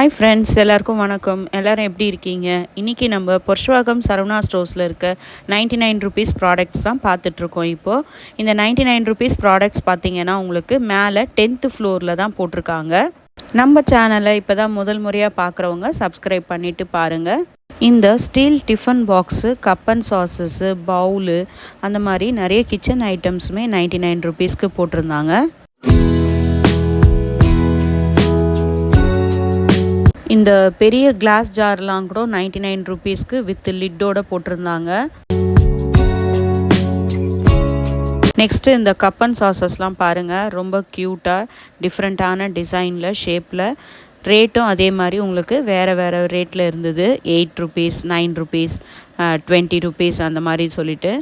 Hi friends எல்லாருக்கும் வணக்கம். எல்லோரும் எப்படி இருக்கீங்க? இன்றைக்கி நம்ம பொர்ஷ்வாகம் சரவணா ஸ்டோர்ஸில் இருக்க நைன்டி நைன் ருபீஸ் ப்ராடக்ட்ஸ் தான் பார்த்துட்ருக்கோம் இப்போது இந்த நைன்டி நைன் ருபீஸ் ப்ராடக்ட்ஸ் பார்த்தீங்கன்னா உங்களுக்கு மேலே டென்த்து ஃப்ளோரில் தான் போட்டிருக்காங்க. நம்ம சேனலை இப்போ தான் முதல் முறையாக பார்க்குறவங்க சப்ஸ்கிரைப் பண்ணிவிட்டு பாருங்கள் இந்த steel tiffin box cup and சாசஸ்ஸு சாஸஸ்ஸு bowl அந்த மாதிரி நிறைய கிச்சன் ஐட்டம்ஸுமே நைன்டி நைன் ருபீஸ்க்கு போட்டிருந்தாங்க. இந்த பெரிய கிளாஸ் ஜார்லாம் கூட நைன்டி நைன் ருபீஸ்க்கு வித் லிட்டோட போட்டிருந்தாங்க. நெக்ஸ்ட்டு இந்த கப் அண்ட் சாசஸ்லாம் பாருங்கள் ரொம்ப க்யூட்டாக டிஃப்ரெண்ட்டான டிசைனில் ஷேப்பில் ரேட்டும் அதே மாதிரி உங்களுக்கு வேறு வேறு ரேட்டில் இருந்தது. Eight rupees nine rupees twenty rupees அந்த மாதிரி சொல்லிட்டு.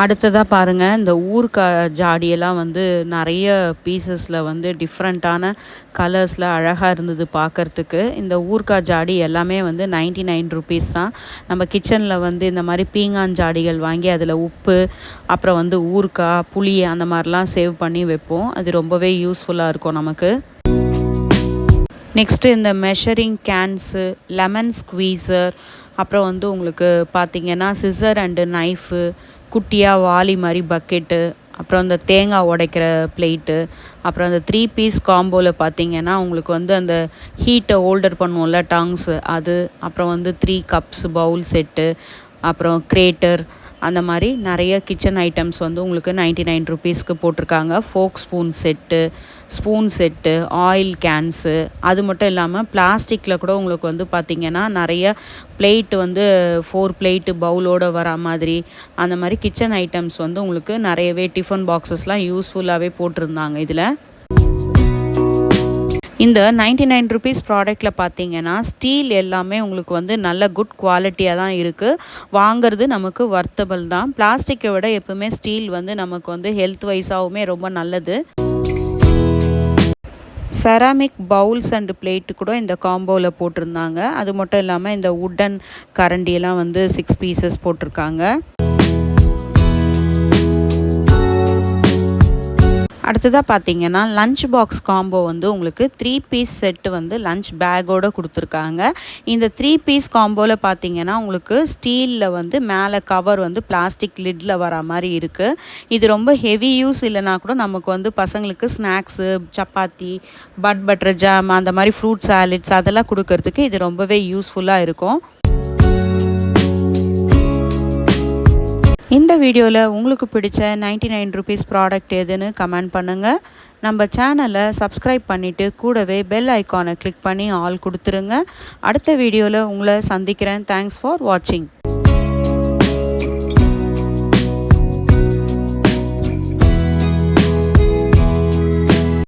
அடுத்ததாக பாருங்கள் இந்த ஊர்கா ஜாடியெல்லாம் வந்து நிறைய பீசஸில் வந்து டிஃப்ரெண்ட்டான கலர்ஸில் அழகாக இருந்தது பார்க்குறதுக்கு இந்த ஊர்க்கா ஜாடி எல்லாமே வந்து நைன்டி நைன் ருபீஸ் தான். நம்ம கிச்சனில் வந்து இந்த மாதிரி பீங்கான் ஜாடிகள் வாங்கி அதில் உப்பு அப்புறம் வந்து ஊர்க்கா புளி அந்த மாதிரிலாம் சேவ் பண்ணி வைப்போம். அது ரொம்பவே யூஸ்ஃபுல்லாக இருக்கும் நமக்கு. நெக்ஸ்ட்டு இந்த மெஷரிங் கேன்ஸு லெமன் ஸ்குவீசர் அப்புறம் வந்து உங்களுக்கு பார்த்திங்கன்னா சிசர் அண்டு நைஃபு குட்டியாக வாலி மாதிரி பக்கெட்டு அப்புறம் அந்த தேங்காய் உடைக்கிற பிளேட்டு அப்புறம் அந்த த்ரீ பீஸ் காம்போவில் பார்த்தீங்கன்னா உங்களுக்கு வந்து அந்த ஹீட்டை ஹோல்டர் பண்ணுவோம்ல டாங்ஸு அது அப்புறம் வந்து த்ரீ கப்ஸ் பவுல் செட்டு அப்புறம் கிரேட்டர் அந்த மாதிரி நிறைய கிச்சன் ஐட்டம்ஸ் வந்து உங்களுக்கு நைன்டி நைன் ருபீஸ்க்கு போட்டிருக்காங்க. Fork spoon set spoon set oil cans அது மட்டும் இல்லாமல் பிளாஸ்டிக்கில் கூட உங்களுக்கு வந்து பார்த்திங்கன்னா நிறைய பிளேட்டு வந்து ஃபோர் பிளேட்டு பவுலோடு வர மாதிரி அந்த மாதிரி கிச்சன் ஐட்டம்ஸ் வந்து உங்களுக்கு நிறையவே டிஃபன் பாக்ஸஸ்லாம் யூஸ்ஃபுல்லாகவே போட்டிருந்தாங்க இதில். இந்த நைன்டி நைன் ருபீஸ் ப்ராடக்டில் பார்த்தீங்கன்னா ஸ்டீல் எல்லாமே உங்களுக்கு வந்து நல்ல குட் குவாலிட்டியாக தான் இருக்குது வாங்கிறது நமக்கு வர்த்தபிள் தான். பிளாஸ்டிக்கை விட எப்பவுமே ஸ்டீல் வந்து நமக்கு வந்து ஹெல்த் வைஸாகவுமே ரொம்ப நல்லது. செராமிக் பவுல்ஸ் அண்டு பிளேட்டு கூட இந்த காம்போவில் போட்டிருந்தாங்க. அது மட்டும் இல்லாமல் இந்த உட்டன் கரண்டியெல்லாம் வந்து சிக்ஸ் பீசஸ் போட்டிருக்காங்க. அடுத்ததாக பார்த்தீங்கன்னா லஞ்ச் பாக்ஸ் காம்போ வந்து உங்களுக்கு த்ரீ பீஸ் செட்டு வந்து லஞ்ச் பேக்கோடு கொடுத்துருக்காங்க. இந்த த்ரீ பீஸ் காம்போவில் பார்த்தீங்கன்னா உங்களுக்கு ஸ்டீலில் வந்து மேலே கவர் வந்து பிளாஸ்டிக் லிட்டில் வர மாதிரி இருக்குது இது ரொம்ப ஹெவி யூஸ் இல்லைனா கூட நமக்கு வந்து பசங்களுக்கு snacks chapati but butter jam அந்த மாதிரி ஃப்ரூட் சாலட்ஸ் அதெல்லாம் கொடுக்கறதுக்கு இது ரொம்பவே யூஸ்ஃபுல்லாக இருக்கும். இந்த வீடியோவில் உங்களுக்கு பிடிச்ச நைன்டி நைன் ருபீஸ் ப்ராடக்ட் எதுன்னு கமெண்ட் பண்ணுங்கள் நம்ம சேனலை சப்ஸ்கிரைப் பண்ணிவிட்டு கூடவே பெல் ஐக்கானை கிளிக் பண்ணி ஆல் கொடுத்துருங்க. அடுத்த வீடியோவில் உங்களை சந்திக்கிறேன். தேங்க்ஸ் ஃபார் வாட்சிங்